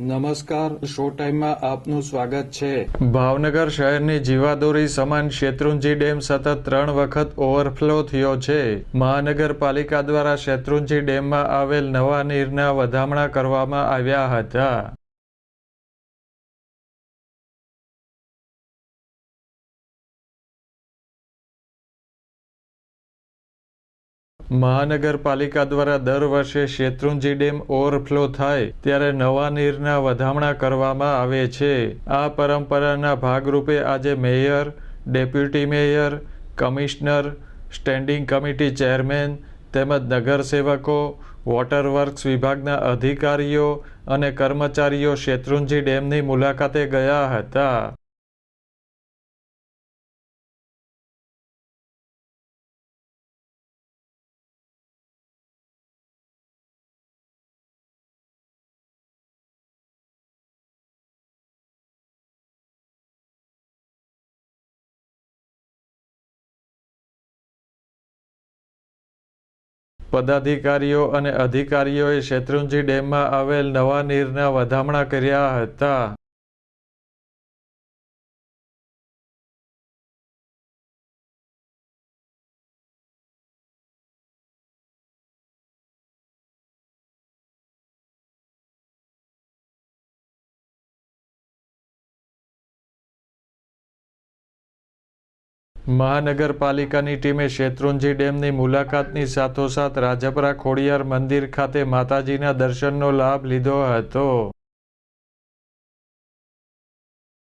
નમસ્કાર શો ટાઈમમાં આપનું સ્વાગત છે. ભાવનગર શહેરની જીવાદોરી સમાન શેત્રુંજી ડેમ સતત ત્રણ વખત ઓવરફ્લો થયો છે. મહાનગરપાલિકા દ્વારા શેત્રુંજી ડેમમાં આવેલ નવા નીરના વધામણા કરવામાં આવ્યા હતા. મહાનગરપાલિકા દ્વારા દર વર્ષે શેત્રુંજી ડેમ ઓવરફ્લો થાય ત્યારે નવા નીરના વધામણા કરવામાં આવે છે. આ પરંપરાના ભાગરૂપે આજે mayor, deputy mayor, commissioner, standing committee chairman તેમજ નગરસેવકો, વોટર વર્ક્સ વિભાગના અધિકારીઓ અને કર્મચારીઓ શેત્રુંજી ડેમની મુલાકાતે ગયા હતા. પદાધિકારીઓ અને અધિકારીઓએ શેત્રુંજી ડેમમાં આવેલ નવા નીરના વધામણા કર્યા હતા. મહાનગરપાલિકાની ટીમે શેત્રુંજી ડેમની મુલાકાતની સાથોસાથ રાજપરા ખોડિયાર મંદિર ખાતે માતાજીના દર્શનનો લાભ લીધો હતો.